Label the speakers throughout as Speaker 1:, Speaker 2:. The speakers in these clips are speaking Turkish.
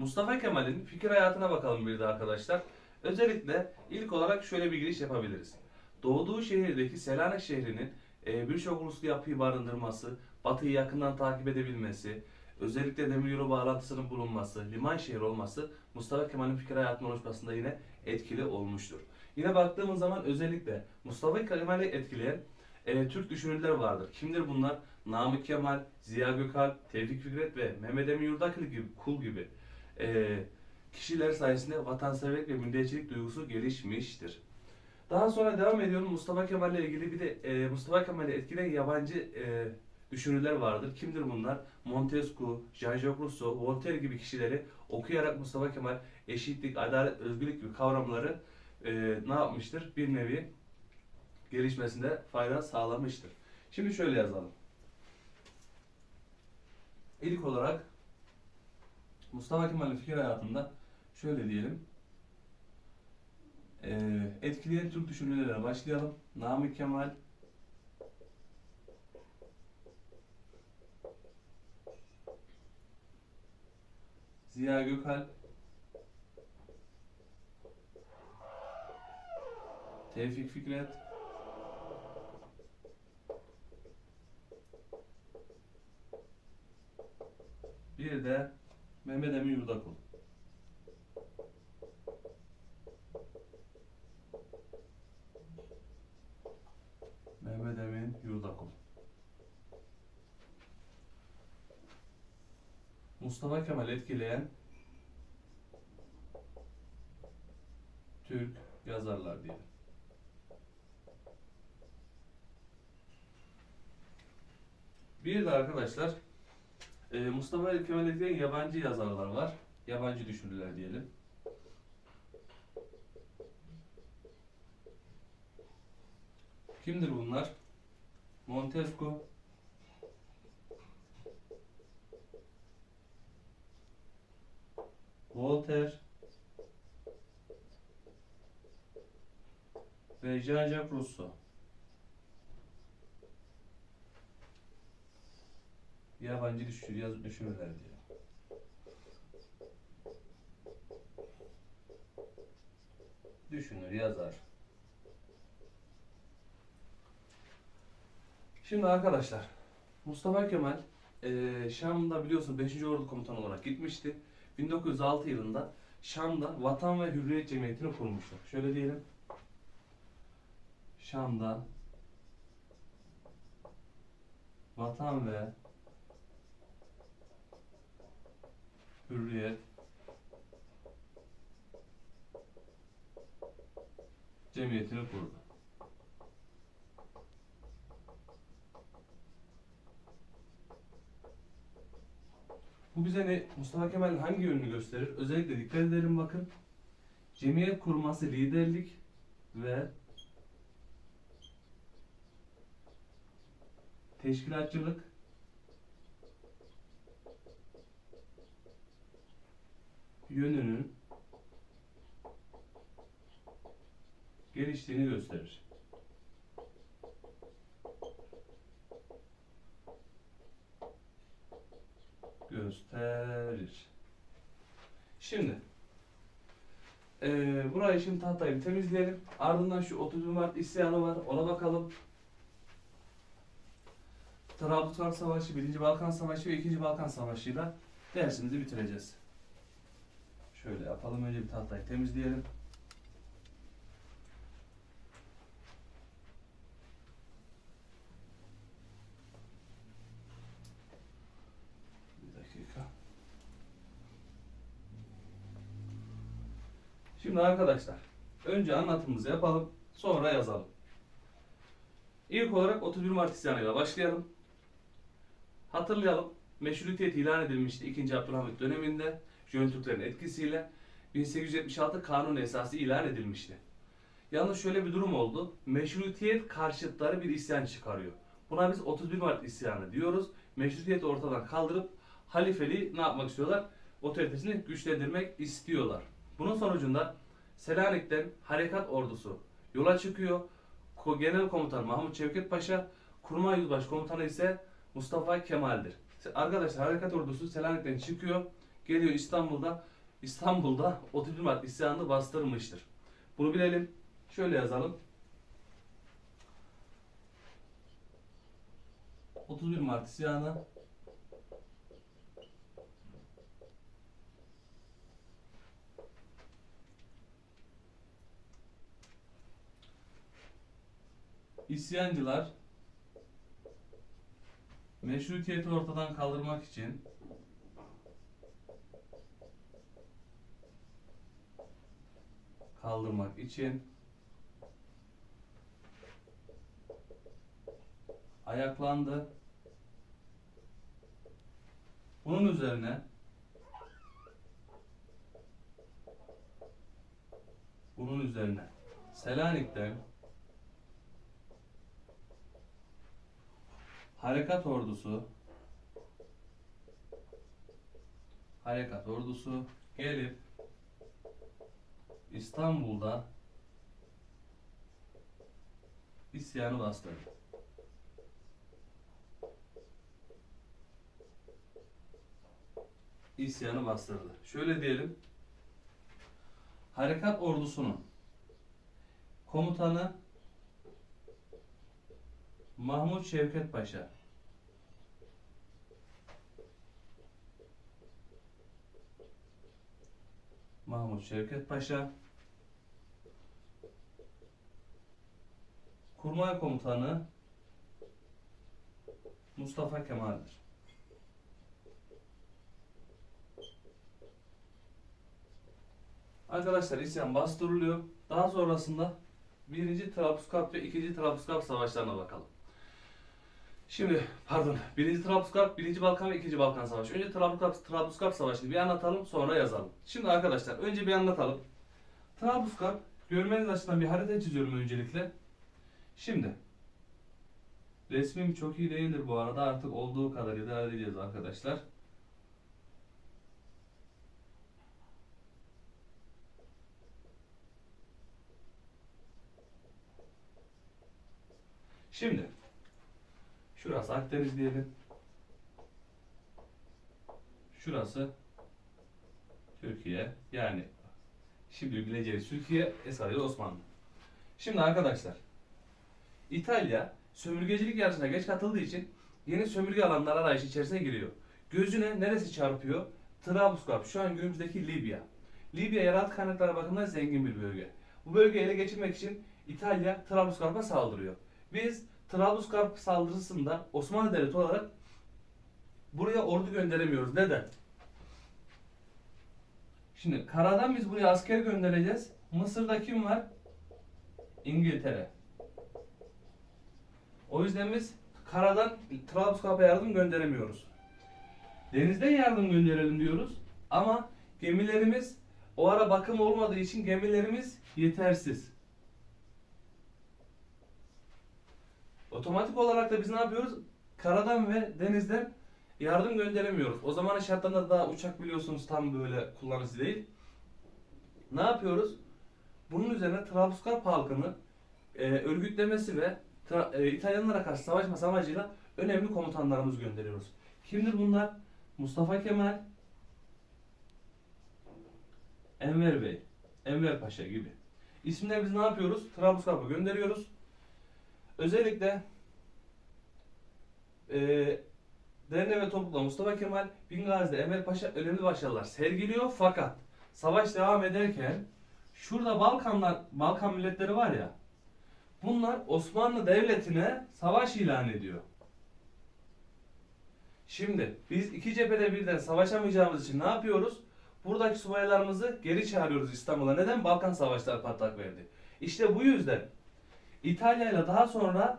Speaker 1: Mustafa Kemal'in fikir hayatına bakalım bir de arkadaşlar. Özellikle ilk olarak şöyle bir giriş yapabiliriz. Doğduğu şehirdeki Selanik şehrinin e, birçok uluslu yapıyı barındırması, batıyı yakından takip edebilmesi, özellikle demiryolu bağlantısının bulunması, liman şehri olması Mustafa Kemal'in fikir hayatının oluşmasında yine etkili olmuştur. Yine baktığımız zaman özellikle Mustafa Kemal'i etkileyen e, Türk düşünürler vardır. Kimdir bunlar? Namık Kemal, Ziya Gökalp, Tevfik Fikret ve Mehmet Emin Yurdakul gibi, Kul gibi e, kişiler sayesinde vatanseverlik ve milliyetçilik duygusu gelişmiştir. Daha sonra devam ediyorum. Mustafa Kemal ile ilgili bir de e, Mustafa Kemal'i etkileyen yabancı e, düşünürler vardır. Kimdir bunlar? Montesquieu, Jean-Jacques Rousseau, Voltaire gibi kişileri okuyarak Mustafa Kemal eşitlik, adalet, özgürlük gibi kavramları e, ne yapmıştır? Bir nevi gelişmesinde fayda sağlamıştır. Şimdi şöyle yazalım. İlk olarak Mustafa Kemal'in fikir hayatında şöyle diyelim. Ee, etkileyen Türk düşünürlere başlayalım. Namık Kemal, Ziya Gökalp, Tevfik Fikret, bir de Mehmet Emin Yurdakul. Mehmet Emin Yurdakul. Mustafa Kemal etkileyen Türk yazarlar diyelim. Bir de arkadaşlar e, Mustafa Kemal etkileyen yabancı yazarlar var. Yabancı düşünürler diyelim. Kimdir bunlar? Montesquieu, Voltaire ve Jean-Jacques Rousseau. Yabancı düşür, yaz, düşünürler diye. Düşünür, yazar. Şimdi arkadaşlar, Mustafa Kemal eee Şam'da biliyorsun 5. Ordu Komutanı olarak gitmişti. 1906 yılında Şam'da Vatan ve Hürriyet Cemiyeti'ni kurmuştu. Şöyle diyelim. Şam'da Vatan ve Hürriyet Cemiyeti'ni kurdu. Bu bize ne? Mustafa Kemal'in hangi yönünü gösterir? Özellikle dikkat edelim bakın. Cemiyet kurması liderlik ve teşkilatçılık yönünün geliştiğini gösterir. Gösterir. Şimdi eee burayı şimdi tahtayı temizleyelim. Ardından şu 31 Mart isyanı var. Ona bakalım. Trablusgarp Savaşı, 1. Balkan Savaşı ve 2. Balkan Savaşı'yla dersimizi bitireceğiz. Şöyle yapalım. Önce bir tahtayı temizleyelim. Bir dakika. Şimdi arkadaşlar, önce anlatımımızı yapalım, sonra yazalım. İlk olarak 31 Mart isyanıyla başlayalım. Hatırlayalım, meşrutiyet ilan edilmişti 2. Abdülhamit döneminde. Jön Türklerin etkisiyle 1876 kanun esası ilan edilmişti. Yalnız şöyle bir durum oldu. Meşrutiyet karşıtları bir isyan çıkarıyor. Buna biz 31 Mart isyanı diyoruz. Meşrutiyeti ortadan kaldırıp halifeliği ne yapmak istiyorlar? Otoritesini güçlendirmek istiyorlar. Bunun sonucunda Selanik'ten harekat ordusu yola çıkıyor. Genel komutan Mahmut Şevket Paşa, kurmay yüzbaşı komutanı ise Mustafa Kemal'dir. Arkadaşlar harekat ordusu Selanik'ten çıkıyor. Geliyor İstanbul'da İstanbul'da 31 Mart isyanını bastırmıştır. Bunu bilelim. Şöyle yazalım. 31 Mart isyanı İsyancılar meşrutiyeti ortadan kaldırmak için kaldırmak için ayaklandı. Bunun üzerine bunun üzerine Selanik'ten Harekat ordusu Harekat ordusu gelip İstanbul'da isyanı bastırdı. İsyanı bastırdı. Şöyle diyelim. Harekat ordusunun komutanı Mahmut Şevket Paşa. Mahmut Şevket Paşa. Kurmay Komutanı Mustafa Kemal'dir. Arkadaşlar isyan bastırılıyor. Daha sonrasında 1. Trablusgarp ve 2. Trablusgarp savaşlarına bakalım. Şimdi pardon 1. Trablusgarp, 1. Balkan ve 2. Balkan Savaşı. Önce Trablusgarp, Trablusgarp Savaşı'nı bir anlatalım sonra yazalım. Şimdi arkadaşlar önce bir anlatalım. Trablusgarp görmeniz açısından bir harita çiziyorum öncelikle. Şimdi resmim çok iyi değildir bu arada artık olduğu kadar idare edeceğiz arkadaşlar. Şimdi şurası Akdeniz diyelim. Şurası Türkiye yani şimdi bileceğiz Türkiye Esrarıyla Osmanlı. Şimdi arkadaşlar İtalya sömürgecilik yarışına geç katıldığı için yeni sömürge alanlar arayışı içerisine giriyor. Gözüne neresi çarpıyor? Trablusgarp şu an günümüzdeki Libya. Libya yeraltı kaynakları bakımından zengin bir bölge. Bu bölgeyi ele geçirmek için İtalya Trablusgarp'a saldırıyor. Biz Trablusgarp saldırısında Osmanlı Devleti olarak buraya ordu gönderemiyoruz. Neden? Şimdi karadan biz buraya asker göndereceğiz. Mısır'da kim var? İngiltere. O yüzden biz karadan Trablusgarp'a yardım gönderemiyoruz. Denizden yardım gönderelim diyoruz. Ama gemilerimiz o ara bakım olmadığı için gemilerimiz yetersiz. Otomatik olarak da biz ne yapıyoruz? Karadan ve denizden yardım gönderemiyoruz. O zamanın şartlarında daha uçak biliyorsunuz tam böyle kullanıcı değil. Ne yapıyoruz? Bunun üzerine Trablusgarp halkını e, örgütlemesi ve Tra- e, İtalyanlara karşı savaşması amacıyla önemli komutanlarımız gönderiyoruz. Kimdir bunlar? Mustafa Kemal, Enver Bey, Enver Paşa gibi. İsimleri biz ne yapıyoruz? Trablusgarp'a gönderiyoruz. Özellikle e, Derne ve Topuk'la Mustafa Kemal, Bingazi'de Enver Paşa önemli başarılar sergiliyor fakat savaş devam ederken şurada Balkanlar, Balkan milletleri var ya bunlar Osmanlı Devleti'ne savaş ilan ediyor. Şimdi biz iki cephede birden savaşamayacağımız için ne yapıyoruz? Buradaki subaylarımızı geri çağırıyoruz İstanbul'a. Neden? Balkan savaşları patlak verdi. İşte bu yüzden İtalya ile daha sonra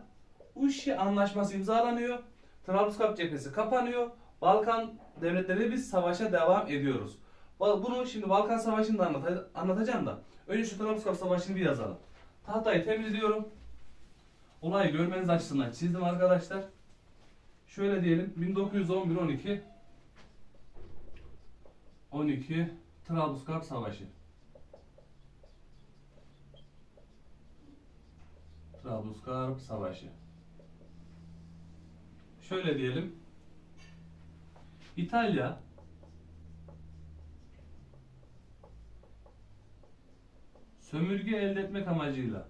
Speaker 1: Uşi anlaşması imzalanıyor. Trablusgarp cephesi kapanıyor. Balkan devletleri biz savaşa devam ediyoruz. Bunu şimdi Balkan Savaşı'nı da anlata- anlatacağım da. Önce şu Trablusgarp Savaşı'nı bir yazalım. Tahtayı temizliyorum. Olayı görmeniz açısından çizdim arkadaşlar. Şöyle diyelim 1911 12 12 Trablusgarp Savaşı. Trablusgarp Savaşı. Şöyle diyelim. İtalya sömürge elde etmek amacıyla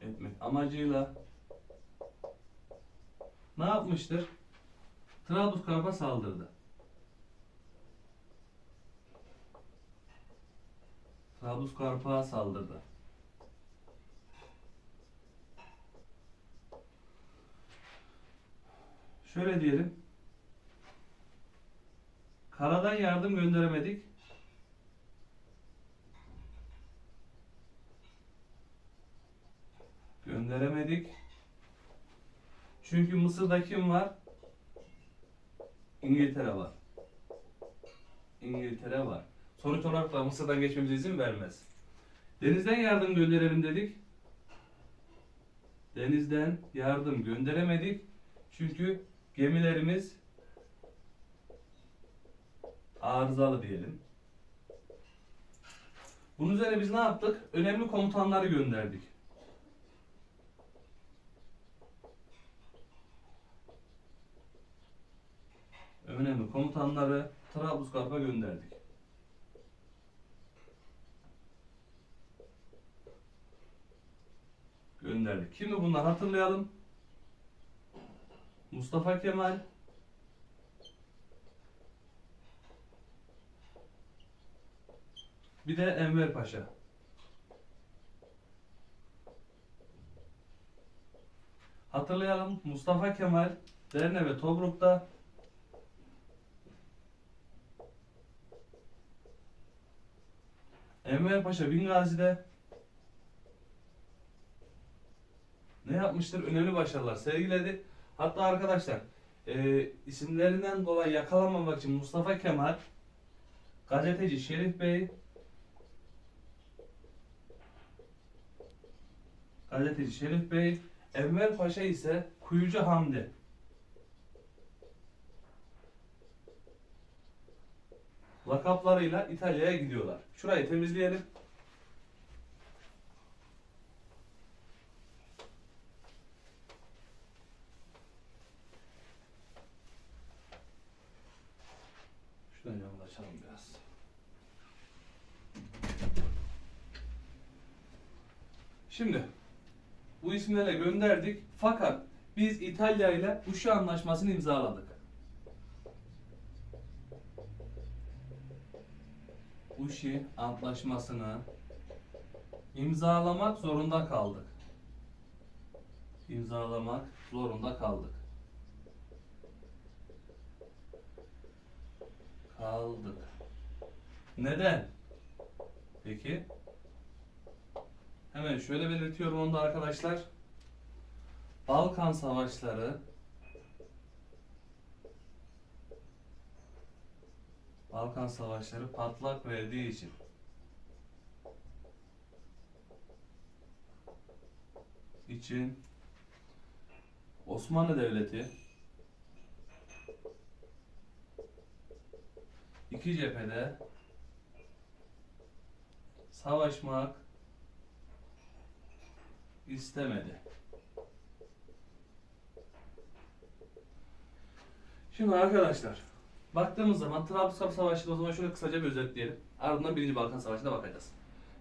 Speaker 1: etmek amacıyla ne yapmıştır? Trablusgarp'a saldırdı. Trablusgarp'a saldırdı. Şöyle diyelim. Karadan yardım gönderemedik. Gönderemedik. Çünkü Mısır'da kim var? İngiltere var. İngiltere var. Sonuç olarak da Mısır'dan geçmemize izin vermez. Denizden yardım gönderelim dedik. Denizden yardım gönderemedik. Çünkü gemilerimiz arızalı diyelim. Bunun üzerine biz ne yaptık? Önemli komutanları gönderdik. Önemli komutanları Trablusgarp'a gönderdik. Gönderdik. Kimi bunlar hatırlayalım. Mustafa Kemal Bir de Enver Paşa. Hatırlayalım Mustafa Kemal Derne ve Tobruk'ta Enver Paşa Bingazi'de ne yapmıştır? Önemli başarılar sergiledi. Hatta arkadaşlar e, isimlerinden dolayı yakalanmamak için Mustafa Kemal, gazeteci Şerif Bey, gazeteci Şerif Bey, Enver Paşa ise Kuyucu Hamdi. Lakaplarıyla İtalya'ya gidiyorlar. Şurayı temizleyelim. Açalım biraz. Şimdi bu isimlerle gönderdik fakat biz İtalya ile Uşu Anlaşması'nı imzaladık. Uşi Antlaşması'nı imzalamak zorunda kaldık. İmzalamak zorunda kaldık. Kaldık. Neden? Peki. Hemen şöyle belirtiyorum onu da arkadaşlar. Balkan Savaşları Balkan Savaşları patlak verdiği için için Osmanlı Devleti iki cephede savaşmak istemedi. Şimdi arkadaşlar baktığımız zaman Trablusgarp Savaşı'nı o zaman şöyle kısaca bir özetleyelim. Ardından 1. Balkan Savaşı'na bakacağız.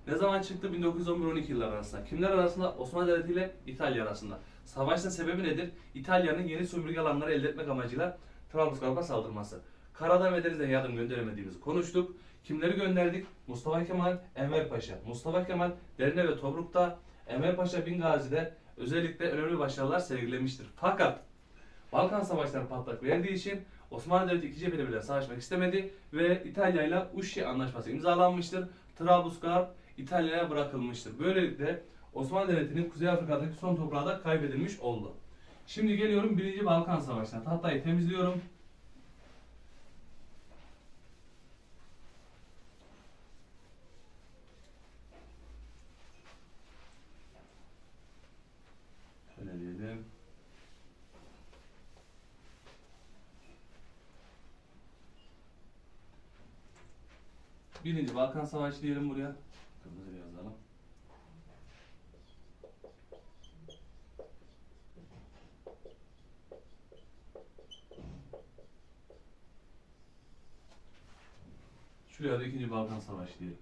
Speaker 1: Ne zaman çıktı? 1911-12 yıllar arasında. Kimler arasında? Osmanlı Devleti ile İtalya arasında. Savaşın sebebi nedir? İtalya'nın yeni sömürge alanları elde etmek amacıyla Trablusgarp'a saldırması. Karadan ve denizden yardım gönderemediğimizi konuştuk. Kimleri gönderdik? Mustafa Kemal, Enver Paşa. Mustafa Kemal Derne ve Tobruk'ta, Enver Paşa Bingazi'de özellikle önemli başarılar sergilemiştir. Fakat Balkan Savaşları patlak verdiği için Osmanlı Devleti iki cephede bile savaşmak istemedi ve İtalya ile Uşi Anlaşması imzalanmıştır. Trablusgarp İtalya'ya bırakılmıştır. Böylelikle Osmanlı Devleti'nin Kuzey Afrika'daki son toprağı da kaybedilmiş oldu. Şimdi geliyorum 1. Balkan Savaşı'na. Tahtayı temizliyorum. Şöyle diyelim. Birinci Balkan Savaşı diyelim buraya. Kırmızı yazalım. Şuraya da 2. Balkan Savaşı diyelim.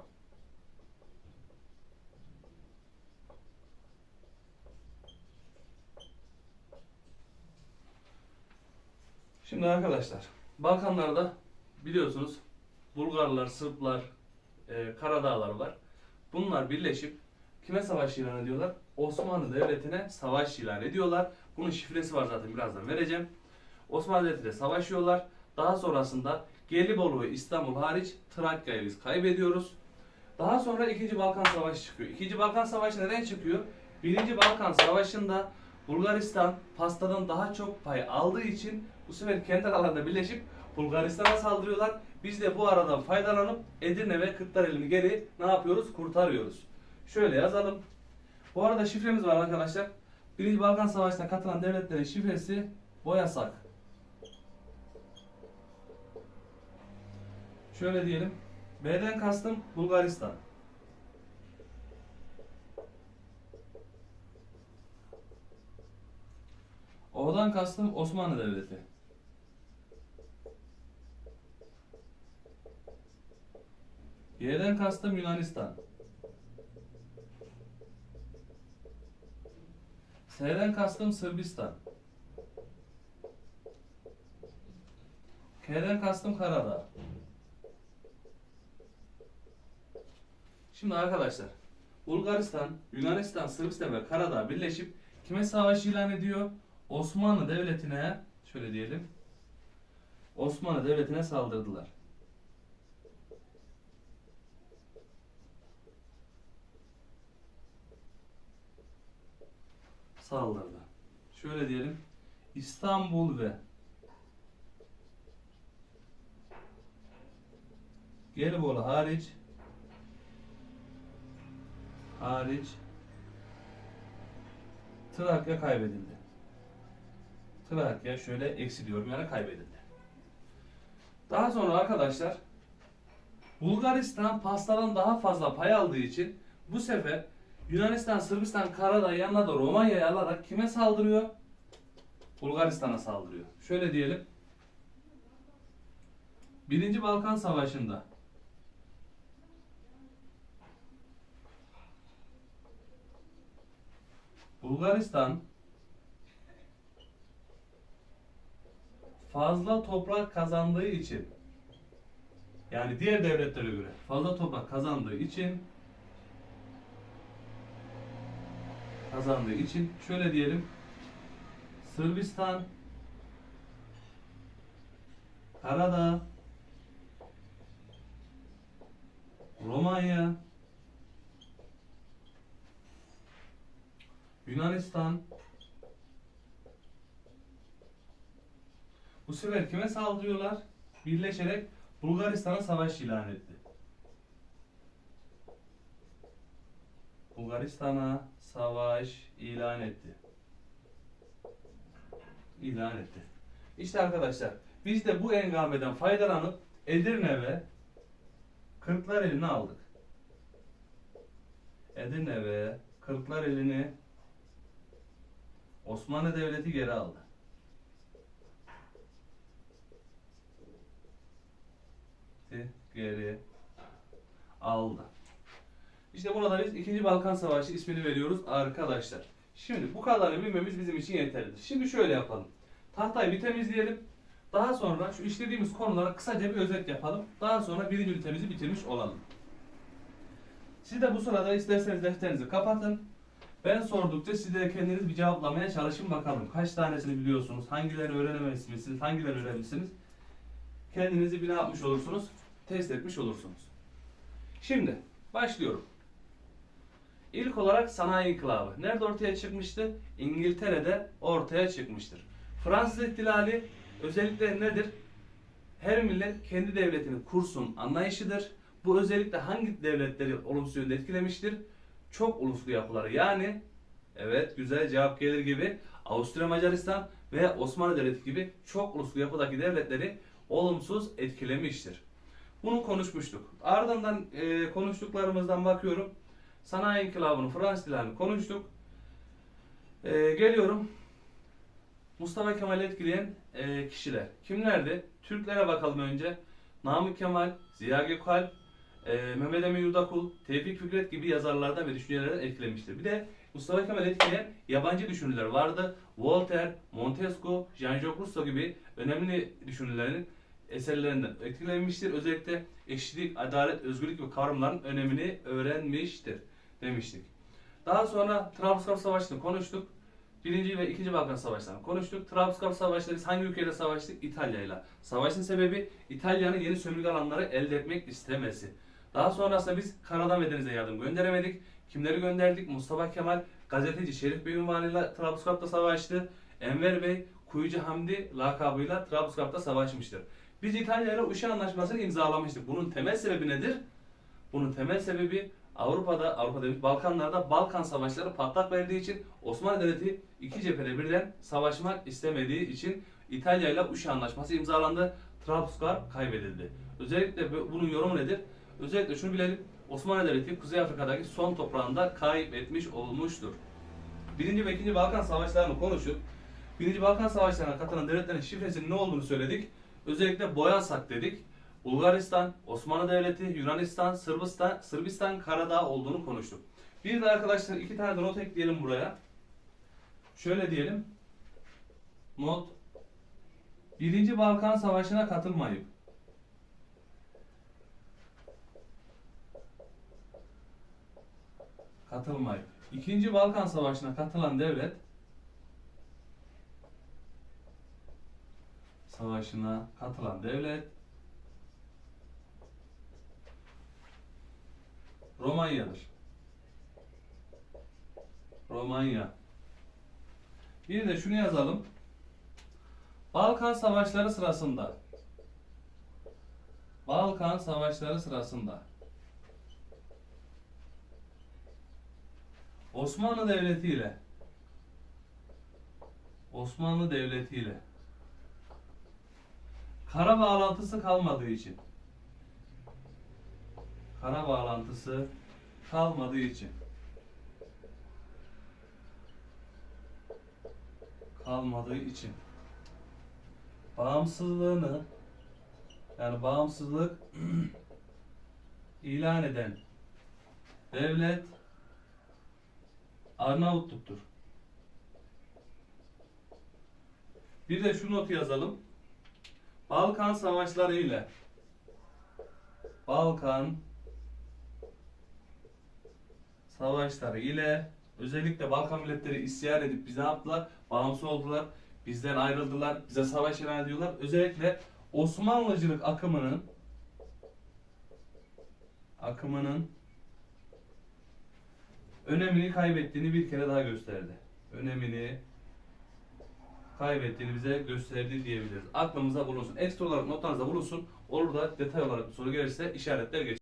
Speaker 1: Şimdi arkadaşlar, Balkanlarda biliyorsunuz Bulgarlar, Sırplar, e, Karadağlar var. Bunlar birleşip kime savaş ilan ediyorlar? Osmanlı Devleti'ne savaş ilan ediyorlar. Bunun şifresi var zaten birazdan vereceğim. Osmanlı Devleti'yle savaşıyorlar. Daha sonrasında Gelibolu ve İstanbul hariç Trakya'yı biz kaybediyoruz. Daha sonra 2. Balkan Savaşı çıkıyor. 2. Balkan Savaşı neden çıkıyor? 1. Balkan Savaşı'nda Bulgaristan pastadan daha çok pay aldığı için bu sefer kendi aralarında birleşip Bulgaristan'a saldırıyorlar. Biz de bu aradan faydalanıp Edirne ve Kırklareli'ni geri ne yapıyoruz? Kurtarıyoruz. Şöyle yazalım. Bu arada şifremiz var arkadaşlar. 1. Balkan Savaşı'na katılan devletlerin şifresi Boyasak. Şöyle diyelim. B'den kastım Bulgaristan. O'dan kastım Osmanlı Devleti. Y'den kastım Yunanistan. S'den kastım Sırbistan. K'den kastım Karadağ. Şimdi arkadaşlar Bulgaristan, Yunanistan, Sırbistan ve Karadağ birleşip kime savaş ilan ediyor? Osmanlı Devleti'ne şöyle diyelim. Osmanlı Devleti'ne saldırdılar. Saldırdı. Şöyle diyelim. İstanbul ve Gelibolu hariç hariç Trakya kaybedildi. Trakya şöyle eksiliyorum yani kaybedildi. Daha sonra arkadaşlar Bulgaristan pastadan daha fazla pay aldığı için bu sefer Yunanistan, Sırbistan, Karadağ yanına da Romanya'yı alarak kime saldırıyor? Bulgaristan'a saldırıyor. Şöyle diyelim. Birinci Balkan Savaşı'nda Bulgaristan fazla toprak kazandığı için yani diğer devletlere göre fazla toprak kazandığı için kazandığı için şöyle diyelim Sırbistan Karadağ Romanya Yunanistan Bu sefer kime saldırıyorlar? Birleşerek Bulgaristan'a savaş ilan etti. Bulgaristan'a savaş ilan etti. İlan etti. İşte arkadaşlar biz de bu engameden faydalanıp Edirne ve Kırklareli'ni aldık. Edirne ve Kırklareli'ni Osmanlı Devleti geri aldı. Geri aldı. İşte burada biz 2. Balkan Savaşı ismini veriyoruz arkadaşlar. Şimdi bu kadarını bilmemiz bizim için yeterlidir. Şimdi şöyle yapalım. Tahtayı bir temizleyelim. Daha sonra şu işlediğimiz konulara kısaca bir özet yapalım. Daha sonra birinci ünitemizi bitirmiş olalım. Siz de bu sırada isterseniz defterinizi kapatın. Ben sordukça siz de kendiniz bir cevaplamaya çalışın bakalım. Kaç tanesini biliyorsunuz? Hangilerini öğrenemezsiniz? Hangilerini öğrenmişsiniz? Kendinizi bir ne yapmış olursunuz? Test etmiş olursunuz. Şimdi başlıyorum. İlk olarak sanayi inkılabı. Nerede ortaya çıkmıştı? İngiltere'de ortaya çıkmıştır. Fransız ihtilali özellikle nedir? Her millet kendi devletini kursun anlayışıdır. Bu özellikle hangi devletleri olumsuz yönde etkilemiştir? Çok uluslu yapıları yani evet güzel cevap gelir gibi Avusturya Macaristan ve Osmanlı Devleti gibi çok uluslu yapıdaki devletleri olumsuz etkilemiştir. Bunu konuşmuştuk. Ardından e, konuştuklarımızdan bakıyorum. Sanayi İnkılabı'nı, Fransız ihtilalini konuştuk. E, geliyorum. Mustafa Kemal'i etkileyen e, kişiler. Kimlerdi? Türklere bakalım önce. Namık Kemal, Ziya Gökalp, e, Mehmet Emin Yurdakul, Tevfik Fikret gibi yazarlardan ve düşüncelerden etkilemiştir. Bir de Mustafa Kemal etkileyen yabancı düşünürler vardı. Voltaire, Montesquieu, Jean-Jacques Rousseau gibi önemli düşünürlerin eserlerinden etkilenmiştir. Özellikle eşitlik, adalet, özgürlük ve kavramların önemini öğrenmiştir demiştik. Daha sonra Trabzonspor Savaşı'nı konuştuk. Birinci ve ikinci Balkan Savaşları'nı konuştuk. Trabzonspor Savaşları biz hangi ülkeyle savaştık? İtalya'yla. Savaşın sebebi İtalya'nın yeni sömürge alanları elde etmek istemesi. Daha sonrasında biz karadan ve denize yardım gönderemedik. Kimleri gönderdik? Mustafa Kemal gazeteci Şerif Bey unvanıyla Trabzonspor'da savaştı. Enver Bey Kuyucu Hamdi lakabıyla Trabzonspor'da savaşmıştır. Biz İtalya ile Uşa Anlaşması'nı imzalamıştık. Bunun temel sebebi nedir? Bunun temel sebebi Avrupa'da, Avrupa'da değil, Balkanlarda Balkan savaşları patlak verdiği için Osmanlı Devleti iki cephede birden savaşmak istemediği için İtalya ile Uşa Anlaşması imzalandı. Trabzonspor kaybedildi. Özellikle bu- bunun yorumu nedir? Özellikle şunu bilelim. Osmanlı Devleti Kuzey Afrika'daki son toprağında kaybetmiş olmuştur. Birinci ve ikinci Balkan Savaşlarını konuşup Birinci Balkan Savaşlarına katılan devletlerin şifresinin ne olduğunu söyledik. Özellikle Boyasak dedik. Bulgaristan, Osmanlı Devleti, Yunanistan, Sırbistan, Sırbistan, Karadağ olduğunu konuştuk. Bir de arkadaşlar iki tane de not ekleyelim buraya. Şöyle diyelim. Not. Birinci Balkan Savaşı'na katılmayıp katılmayıp İkinci Balkan Savaşı'na katılan devlet Savaşı'na katılan devlet Romanya'dır. Romanya. Bir de şunu yazalım. Balkan Savaşları sırasında Balkan Savaşları sırasında Osmanlı Devleti ile Osmanlı Devleti ile kara bağlantısı kalmadığı için kara bağlantısı kalmadığı için kalmadığı için bağımsızlığını yani bağımsızlık ilan eden devlet Arnavutluk'tur. Bir de şu notu yazalım. Balkan Savaşları ile Balkan Savaşları ile özellikle Balkan milletleri isyan edip bize yaptılar? Bağımsız oldular. Bizden ayrıldılar. Bize savaş ilan ediyorlar. Özellikle Osmanlıcılık akımının akımının önemini kaybettiğini bir kere daha gösterdi. Önemini kaybettiğini bize gösterdi diyebiliriz. Aklımıza bulunsun. Ekstra olarak notlarınızda bulunsun. Olur da detay olarak bir soru gelirse işaretler geç.